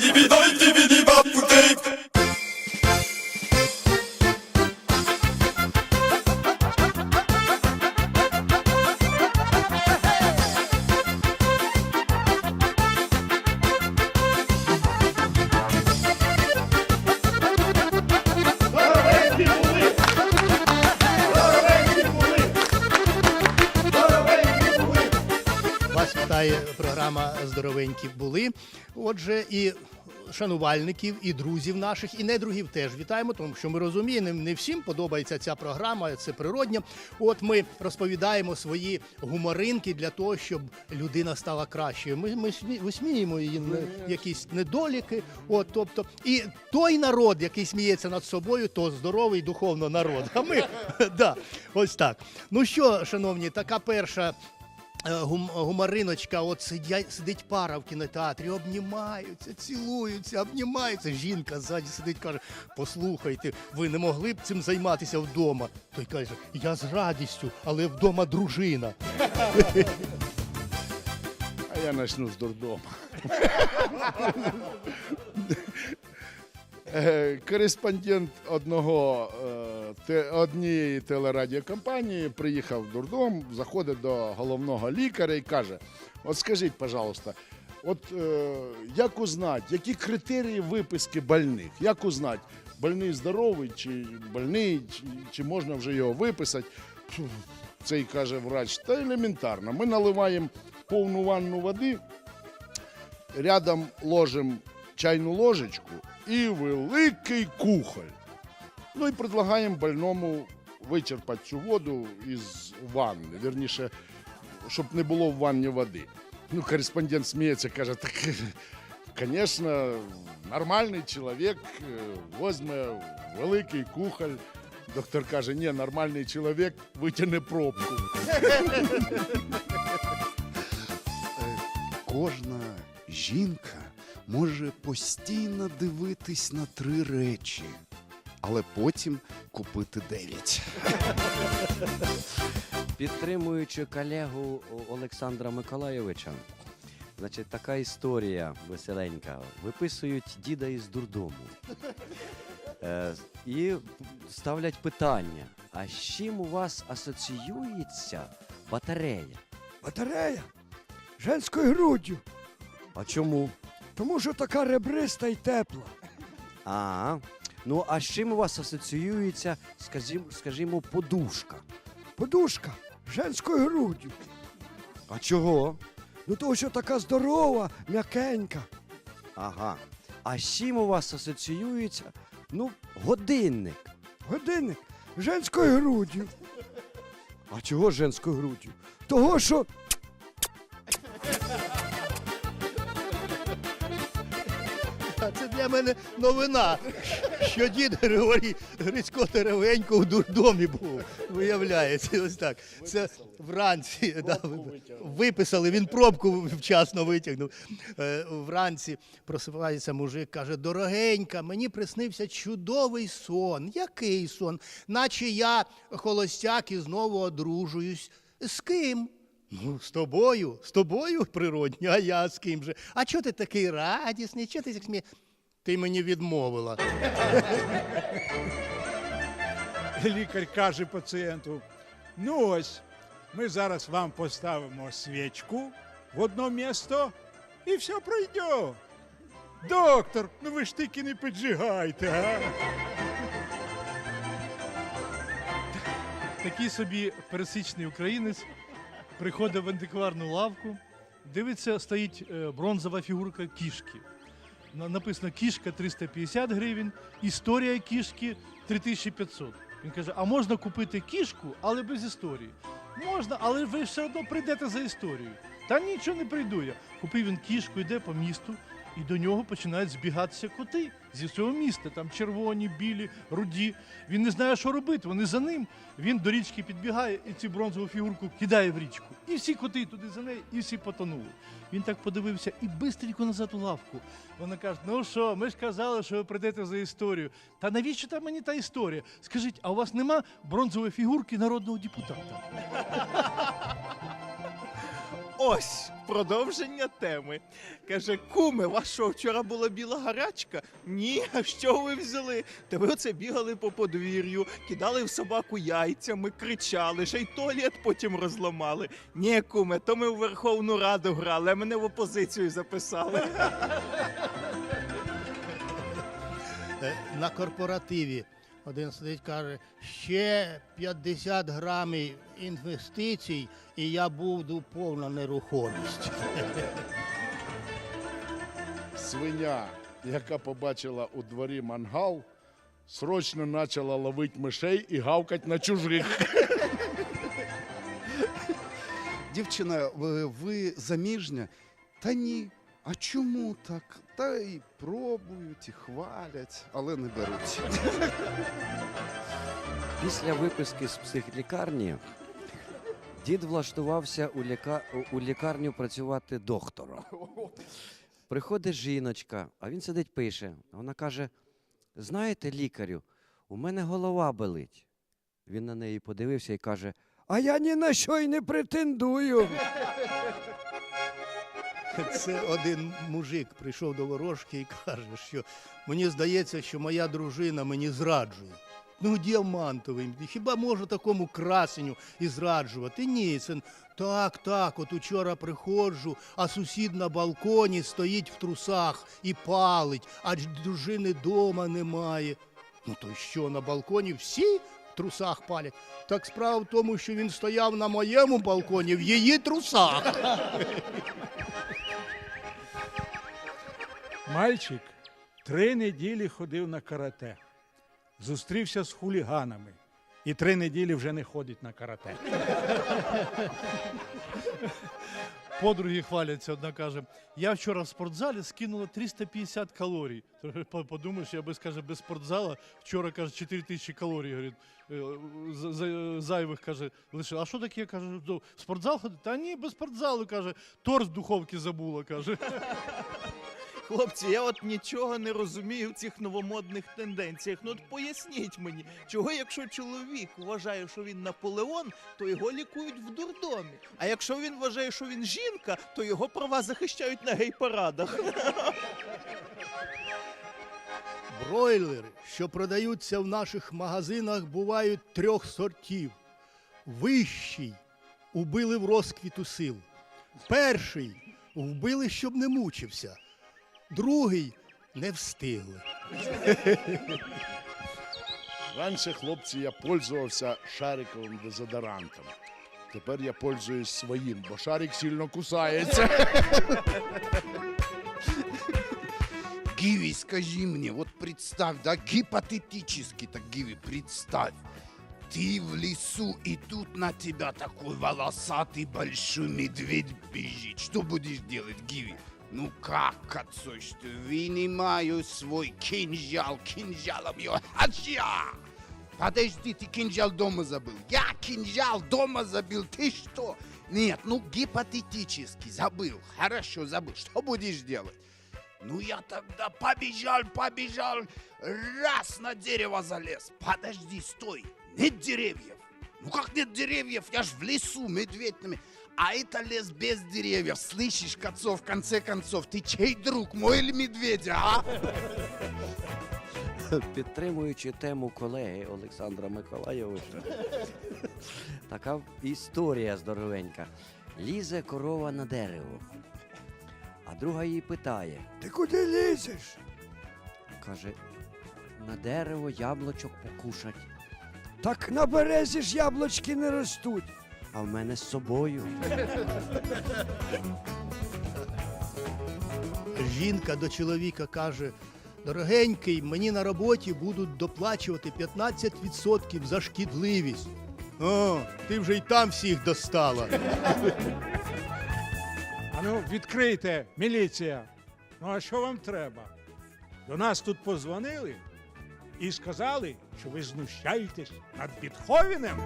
dividende шанувальників, і друзів наших, і недругів теж вітаємо, тому що ми розуміємо, не- всім подобається ця програма, це природньо. От ми розповідаємо свої гуморинки для того, щоб людина стала кращою. Ми, ми смі- її не- якісь недоліки. От, тобто, і той народ, який сміється над собою, то здоровий духовно народ. А ми да, ось так. Ну що, шановні, така перша. Е, гум- гумориночка, от сидять, сидить пара в кінотеатрі, обнімаються, цілуються, обнімаються. Жінка ззаді сидить, каже: послухайте, ви не могли б цим займатися вдома. Той каже, я з радістю, але вдома дружина. А я почну з дурдома. Е, Кореспондент одного е, однієї телерадіокомпанії приїхав в дурдом, заходить до головного лікаря і каже: От скажіть, пожалуйста, от е, як узнати, які критерії виписки больних? Як узнати, больний здоровий чи больний, чи, чи можна вже його виписати? Цей каже врач, та елементарно. Ми наливаємо повну ванну води, рядом ложимо чайну ложечку і великий кухоль. Ну і предлагаємо больному вичерпати цю воду із ванни. Вірніше, щоб не було в ванні води. Ну, кореспондент сміється, каже, так, звісно, нормальний чоловік е, возьме великий кухоль. Доктор каже, ні, нормальний чоловік витягне пробку. Кожна жінка може постійно дивитись на три речі, але потім купити дев'ять. Підтримуючи колегу Олександра Миколайовича, значить, така історія веселенька. Виписують діда із дурдому. Е, і ставлять питання: а з чим у вас асоціюється батарея? Батарея женською груддю, А чому? Тому що така ребриста і тепла. А, ну а з чим у вас асоціюється, скажімо, скажімо, подушка? Подушка женською груддю. А чого? Ну тому що така здорова, м'якенька. Ага. А з чим у вас асоціюється? Ну, годинник. Годинник женською груддю. А чого женською груддю? Того, що це для мене новина, що дід Григорій Грицько Теревенько у дурдомі був. Виявляється, ось так. Це вранці да, виписали, він пробку вчасно витягнув. Е, Вранці просипається мужик, каже: дорогенька, мені приснився чудовий сон. Який сон? Наче я холостяк і знову одружуюсь. З ким? Ну, з тобою, з тобою природньо, а я з ким же? А чого ти такий радісний? Чого ти так сміє? Ти мені відмовила. Лікар каже пацієнту: ну ось, ми зараз вам поставимо свічку в одно місто і все пройде. Доктор, ну ви ж тільки не піджигайте, а? Такий собі пересічний українець приходить в антикварну лавку, дивиться, стоїть е, бронзова фігурка кішки. Написано кішка 350 гривень, історія кішки 3500. Він каже: а можна купити кішку, але без історії. Можна, але ви все одно прийдете за історію. Та нічого не прийду я. Купив він кішку, йде по місту, і до нього починають збігатися коти зі всього міста. Там червоні, білі, руді. Він не знає, що робити. Вони за ним. Він до річки підбігає і цю бронзову фігурку кидає в річку. І всі коти туди за нею, і всі потонули. Він так подивився і бистренько назад у лавку. Вона каже: ну що, ми ж казали, що ви прийдете за історію. Та навіщо там мені та історія? Скажіть, а у вас нема бронзової фігурки народного депутата? Ось продовження теми. Каже, куме, вас вчора була біла гарячка? Ні, а що ви взяли? Та ви оце бігали по подвір'ю, кидали в собаку яйцями, кричали, ще й туалет потім розламали. Ні, куме, то ми в Верховну Раду грали, а мене в опозицію записали. Е, на корпоративі. Один сидить, каже, ще 50 грамів інвестицій, і я буду повна нерухомість. Свиня, яка побачила у дворі мангал, срочно почала ловити мишей і гавкать на чужих. Дівчина, ви заміжня? Та ні. А чому так? Та й пробують, і хвалять, але не беруть. Після виписки з психлікарні дід влаштувався у, ліка... у лікарню працювати доктором. Приходить жіночка, а він сидить пише. Вона каже: знаєте, лікарю, у мене голова болить. Він на неї подивився і каже: А я ні на що й не претендую. Це один мужик прийшов до ворожки і каже, що мені здається, що моя дружина мені зраджує. Ну, діамантовий, хіба може такому красеню і зраджувати? Ні, це так, так, от учора приходжу, а сусід на балконі стоїть в трусах і палить, а дружини дома немає. Ну то що на балконі всі в трусах палять? Так справа в тому, що він стояв на моєму балконі в її трусах. Мальчик три неділі ходив на карате, зустрівся з хуліганами і три неділі вже не ходить на карате. Подруги хваляться, одна каже: я вчора в спортзалі скинула 350 калорій. Подумаєш, я би скаже, без спортзала вчора каже 4 тисячі калорій. Говорить, е, зайвих каже, лише. А що таке? каже, «Ну, в спортзал ходить? Та ні, без спортзалу каже, торт в духовці забула. каже. Хлопці, я от нічого не розумію в цих новомодних тенденціях. Ну от поясніть мені, чого, якщо чоловік вважає, що він Наполеон, то його лікують в дурдомі. А якщо він вважає, що він жінка, то його права захищають на гей-парадах. Бройлери, що продаються в наших магазинах, бувають трьох сортів. Вищий убили в розквіту сил. Перший вбили, щоб не мучився. Другий не встигли. Раніше, хлопці, я пользувався шариковим дезодорантом. Тепер я пользуюсь своїм, бо шарик сильно кусається. Гиви, скажи мне, вот представь, да, гипотетически так, Гиви, представь. Ты в лесу, и тут на тебя такой волосатый большой медведь бежит. Что будешь делать, Гиви? Ну как, отцой, что вынимаю свой кинжал, кинжалом его, хача! Подожди, ты кинжал дома забыл. Я кинжал дома забыл, ты что? Нет, ну гипотетически забыл. Хорошо, забыл. Что будешь делать? Ну я тогда побежал, побежал, раз на дерево залез. Подожди, стой, нет деревьев. Ну как нет деревьев? Я ж в лесу, медведь на меня. А это лес без деревьев. Слышишь, Кацов, в конце концов, ты чей друг, мой или медведя, а? Підтримуючи тему колеги Олександра Миколайовича, така історія здоровенька. Лізе корова на дерево, а друга її питає, Ти куди лізеш? каже, на дерево яблучок покушать, Так на березі ж яблучки не ростуть. а в мене з собою. Жінка до чоловіка каже: дорогенький, мені на роботі будуть доплачувати 15% за шкідливість. О, ти вже й там всіх достала. А ну, відкрийте, міліція. Ну а що вам треба? До нас тут позвонили і сказали, що ви знущаєтесь над Бітховенем.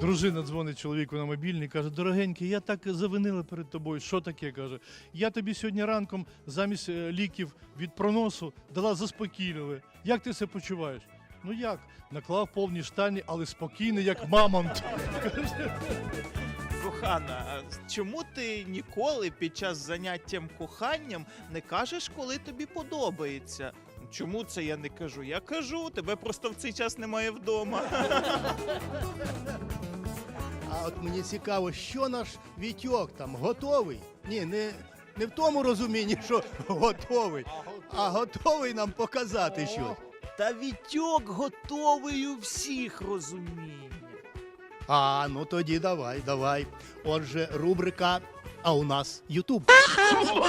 Дружина дзвонить чоловіку на мобільний, каже: дорогенький, я так завинила перед тобою. Що таке? каже. Я тобі сьогодні ранком замість е, ліків від проносу дала заспокійливе. Як ти себе почуваєш? Ну як? Наклав повні штані, але спокійний, як мамонт. Кохана, чому ти ніколи під час заняттям коханням не кажеш, коли тобі подобається? Чому це я не кажу? Я кажу, тебе просто в цей час немає вдома. А от мені цікаво, що наш Вітьок там готовий? Ні, не, не в тому розумінні, що готовий, а готовий нам показати щось. Та Вітьок готовий у всіх розуміннях. А, ну тоді давай, давай. Отже, рубрика А у нас Ютуб. Хеллоу,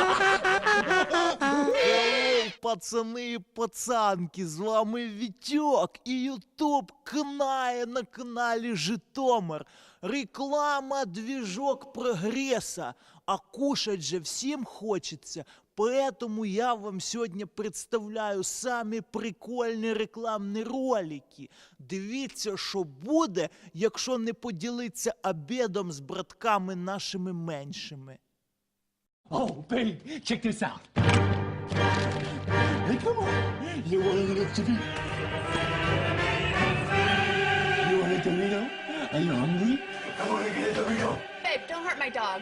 пацани і пацанки, з вами Вітьок і Ютуб кнає на каналі Житомир. Реклама двіжок прогреса. А кушать же всім хочеться. Поэтому я вам сьогодні представляю самі прикольні рекламні ролики. Дивіться, що буде, якщо не поділитися обідом з братками нашими меншими. Oh, babe, check this out. Hey, come on. You want a little TV? You want a Dorito? Are you hungry? I want to get a Dorito. Babe, don't hurt my dog.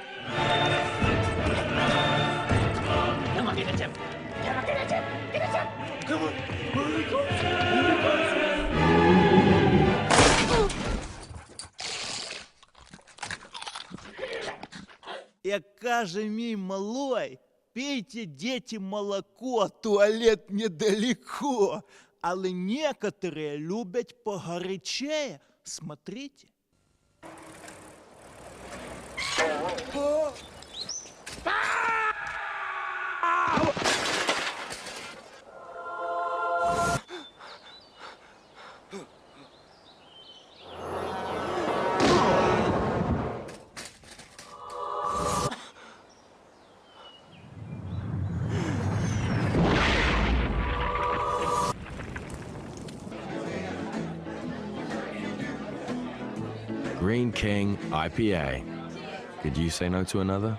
Comes. Here he comes. Як каже мій малой, пейте, дети, молоко, туалет недалеко. Але некоторые любят погорячее. Смотрите. IPA. Could you say no to another?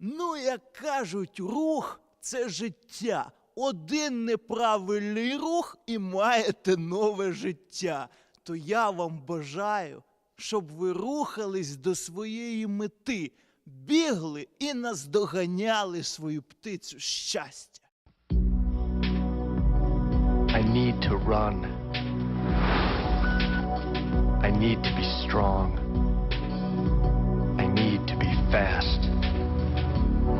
Ну, як кажуть, рух це життя. Один неправильний рух і маєте нове життя. То я вам бажаю, щоб ви рухались до своєї мети, бігли і наздоганяли свою птицю щастя. I need to run. I need to be strong. I need to be fast.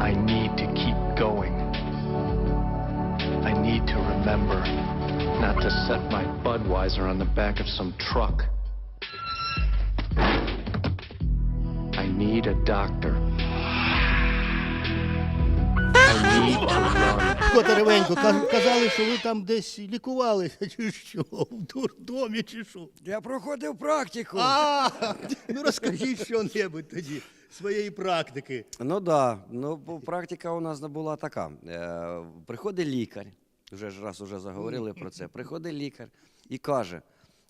I need to keep going. I need to remember not to set my Budweiser on the back of some truck. I need a doctor. Ка- казали, що ви там десь лікувалися, чи що, в дурдомі, чи що. Я проходив практику. А, ну розкажіть що-небудь тоді своєї практики. Ну да, ну практика у нас була така. Е, приходить лікар, вже ж раз уже заговорили про це. Приходить лікар і каже: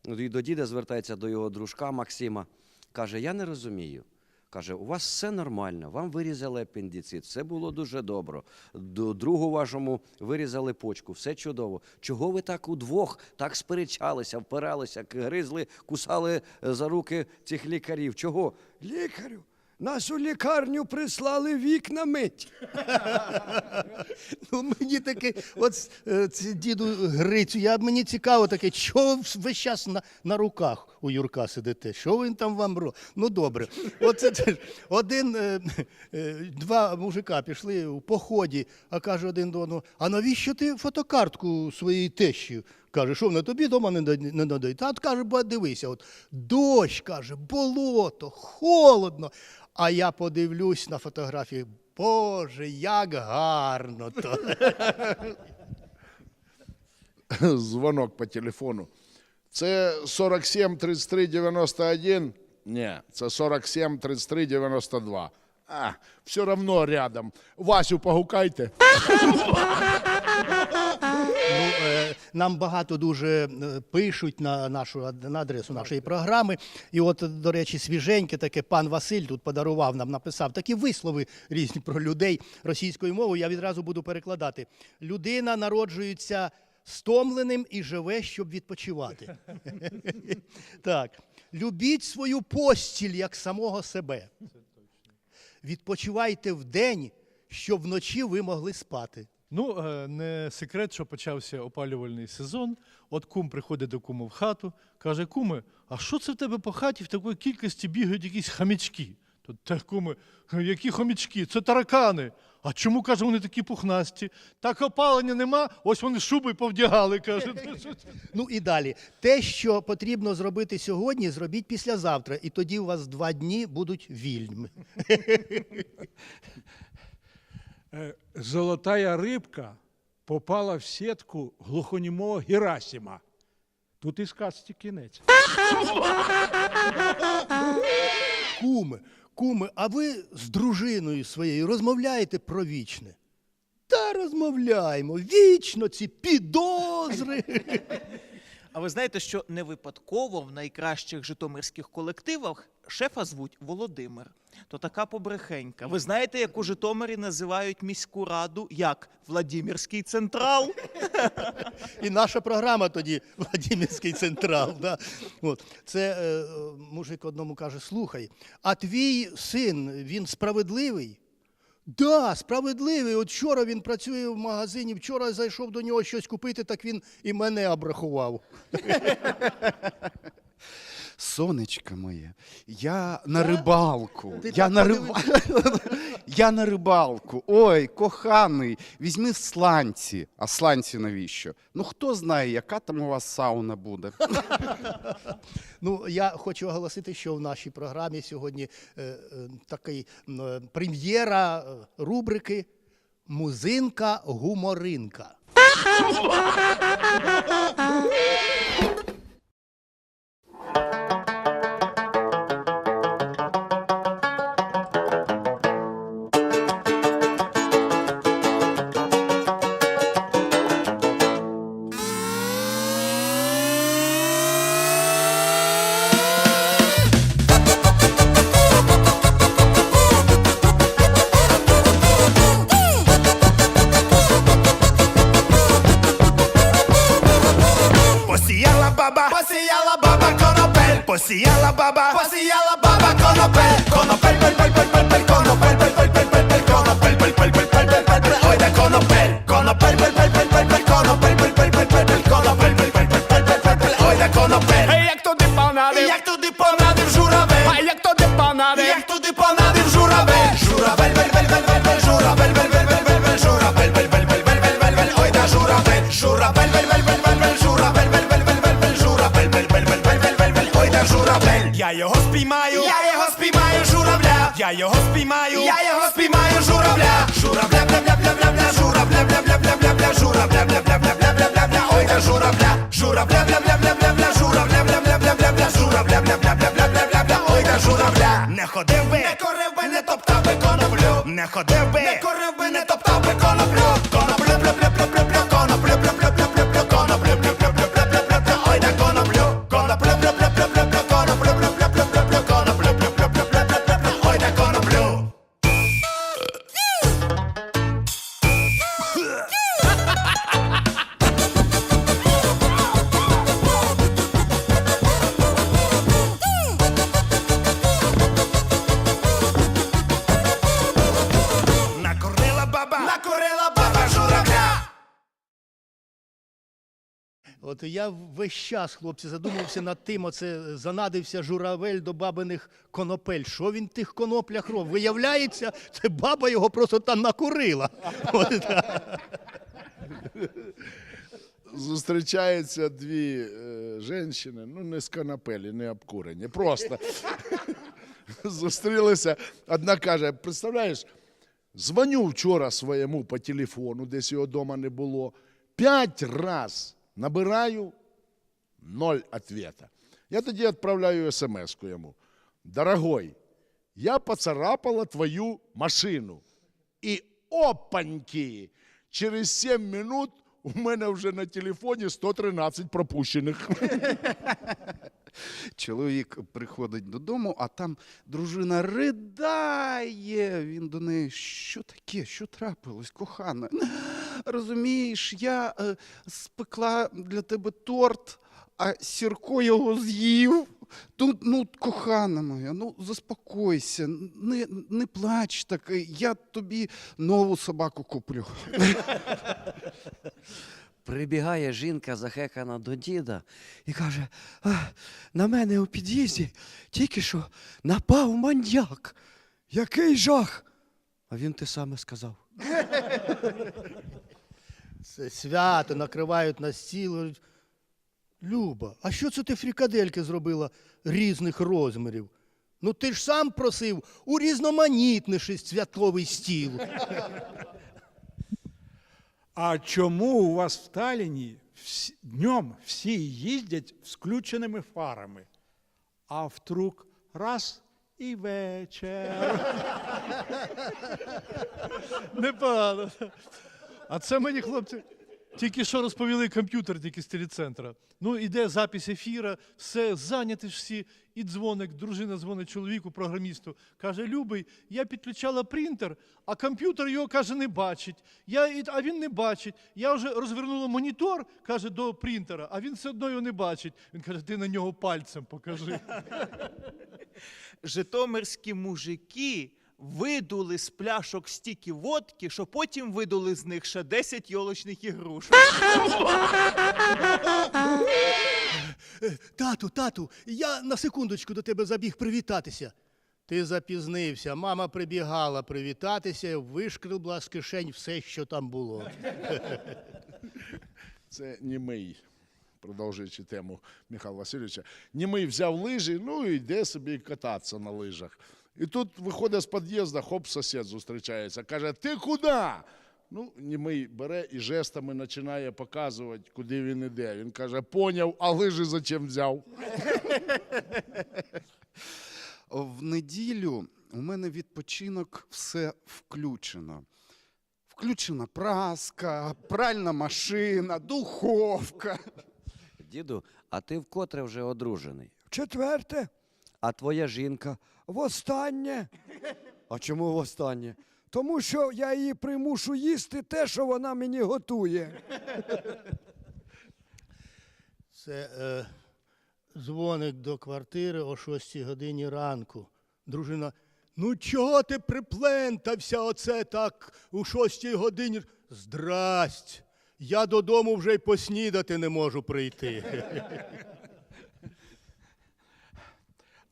ну, і до діда звертається до його дружка Максима. Каже: Я не розумію. Каже, у вас все нормально, вам вирізали апендицит, все було дуже добре. До другу вашому вирізали почку, все чудово. Чого ви так удвох так сперечалися, впиралися, гризли, кусали е, за руки цих лікарів? Чого? Лікарю, нас у лікарню прислали вікна мить. Ну, мені таке, от е, ці діду Грицю, я мені цікаво таке, що весь час на, на руках у Юрка сидите? Що він там вам робить? Ну добре. Оце це один, е, е, два мужика пішли у поході, а каже один до одного: а навіщо ти фотокартку своїй тещі? Каже, що вона тобі вдома не надають. А от каже, бо дивися, от дощ, каже, болото, холодно. А я подивлюсь на фотографії. Боже, як гарно то. Дзвонок по телефону. Це 47 33 91? Ні, це 47 33 92. А, все равно рядом. Васю погукайте. Нам багато дуже е, пишуть на нашу на адресу нашої програми. І от, до речі, свіженьке таке пан Василь тут подарував нам, написав такі вислови різні про людей російською мовою. Я відразу буду перекладати. Людина народжується стомленим і живе, щоб відпочивати. Так. Любіть свою постіль як самого себе. Відпочивайте вдень, щоб вночі ви могли спати. Ну, е, не секрет, що почався опалювальний сезон. От кум приходить до кума в хату, каже: Куме, а що це в тебе по хаті в такої кількості бігають якісь хамічки? Тут та куме, які хомячки? Це таракани. А чому каже, вони такі пухнасті? Так опалення нема, ось вони шуби повдягали. каже. Ну і далі. Те, що потрібно зробити сьогодні, зробіть післязавтра, і тоді у вас два дні будуть вільними. Е, Золотая рибка попала в сітку глухонімого Герасима. Тут і сказці кінець. Куми, куми, а ви з дружиною своєю розмовляєте про вічне? Та розмовляємо. Вічно ці підозри. А ви знаєте, що не випадково в найкращих житомирських колективах шефа звуть Володимир. То така побрехенька. Ви знаєте, як у Житомирі називають міську раду як Владимирський централ? І наша програма тоді Владимирський централ. Да? От. Це е, мужик одному каже: слухай, а твій син він справедливий? Да, справедливий. От вчора він працює в магазині, вчора зайшов до нього щось купити, так він і мене обрахував. Сонечко моє, я на рибалку. Ти я так на риб... я на рибалку. Ой, коханий, візьми сланці. А сланці навіщо? Ну хто знає, яка там у вас сауна буде. Ну, я хочу оголосити, що в нашій програмі сьогодні е, е, такий е, прем'єра е, рубрики Музинка журавля, журавля, бля, бля, бля, бля, бля, журавля, бля, бля, бля, бля, бля, бля, бля, бля, бля, бля, бля, бля, ой, да журавля. Не ходив би, не корив би, не топтав би коноплю, не ходив би, я весь час, хлопці, задумався над тим, оце занадився журавель до бабиних конопель. Що він тих коноплях робить? Виявляється, це баба його просто там накурила. Зустрічаються дві е, жінки, ну не з канапелі, не обкурені. Просто зустрілися. Одна каже: представляєш, дзвоню вчора своєму по телефону, десь його вдома не було. П'ять раз набираю, ноль ответа. Я тоді відправляю смс-ку йому. Дорогой, я поцарапала твою машину. И опаньки! Через 7 минут У мене вже на телефоні 113 пропущених. Чоловік приходить додому, а там дружина ридає. Він до неї, що таке, що трапилось, кохана? Розумієш, я е, спекла для тебе торт, а Сірко його з'їв. Тут, ну, кохана моя, ну заспокойся, не, не плач так, я тобі нову собаку куплю. Прибігає жінка захекана до діда і каже: «А, на мене у під'їзді тільки що напав маньяк. Який жах! А він те саме сказав. Це свято накривають на стіл. говорять, Люба, а що це ти фрікадельки зробила різних розмірів? Ну ти ж сам просив урізноманітніший святковий стіл. А чому у вас в Талліні всі, днем всі їздять з включеними фарами, а вдруг раз і вечір? Непогано. А це мені, хлопці, тільки що розповіли комп'ютер тільки з телецентра. Ну, іде запись ефіра, все, зайняті ж всі. І дзвоник, дружина дзвонить чоловіку, програмісту. Каже: Любий, я підключала принтер, а комп'ютер його, каже, не бачить. Я, а він не бачить. Я вже розвернула монітор, каже, до принтера, а він все одно його не бачить. Він каже, ти на нього пальцем покажи. Житомирські мужики видули з пляшок стільки водки, що потім видули з них ще 10 йолочних ігрушок. Тату, тату, я на секундочку до тебе забіг привітатися. Ти запізнився, мама прибігала привітатися, вишкребла з кишень все, що там було. Це німий, продовжуючи тему Михайла Васильовича. Німий взяв лижі, ну і йде собі кататися на лижах. І тут виходить з під'їзду, хоп, сусід зустрічається. Каже: Ти куди? Ну, німий бере і жестами починає показувати, куди він іде. Він каже: поняв, а лижі зачем взяв? В неділю у мене відпочинок все включено. Включена праска, пральна машина, духовка. Діду, а ти вкотре вже одружений. Четверте, А твоя жінка? востаннє, А чому востаннє? тому що я її примушу їсти те, що вона мені готує. Це е, дзвоник до квартири о 6 годині ранку. Дружина, ну чого ти приплентався оце так у 6 годині? Здрасть. Я додому вже й поснідати не можу прийти.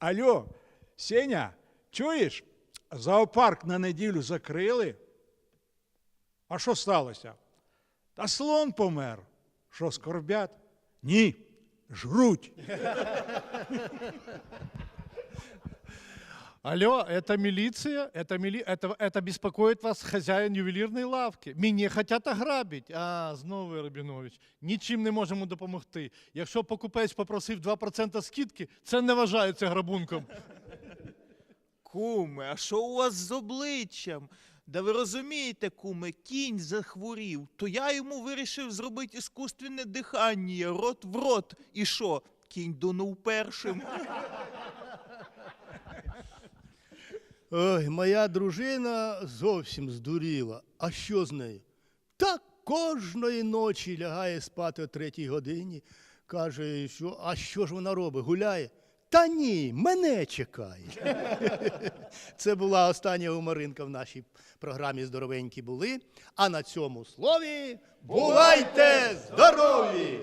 Алло, Сеня, чуєш? Зоопарк на неділю закрили. А що сталося? Та слон помер. Що, скорбять? Ні, жруть. Алло, это милиция? Это, мили... это, это беспокоит вас хозяин ювелірної лавки. Мене хотять ограбить. А, знову Рабінович. Нічим не можемо допомогти. Якщо покупець попросив 2% скидки, це не вважається грабунком. Куме, а що у вас з обличчям? Да ви розумієте, куме, кінь захворів, то я йому вирішив зробити іскусственне дихання, рот в рот. І що? Кінь дунув першим. Ой, моя дружина зовсім здуріла. А що з нею? Та кожної ночі лягає спати о третій годині. Каже, що, а що ж вона робить? Гуляє? Та ні, мене чекає. Це була остання гуморинка в нашій програмі Здоровенькі були. А на цьому слові бувайте здорові!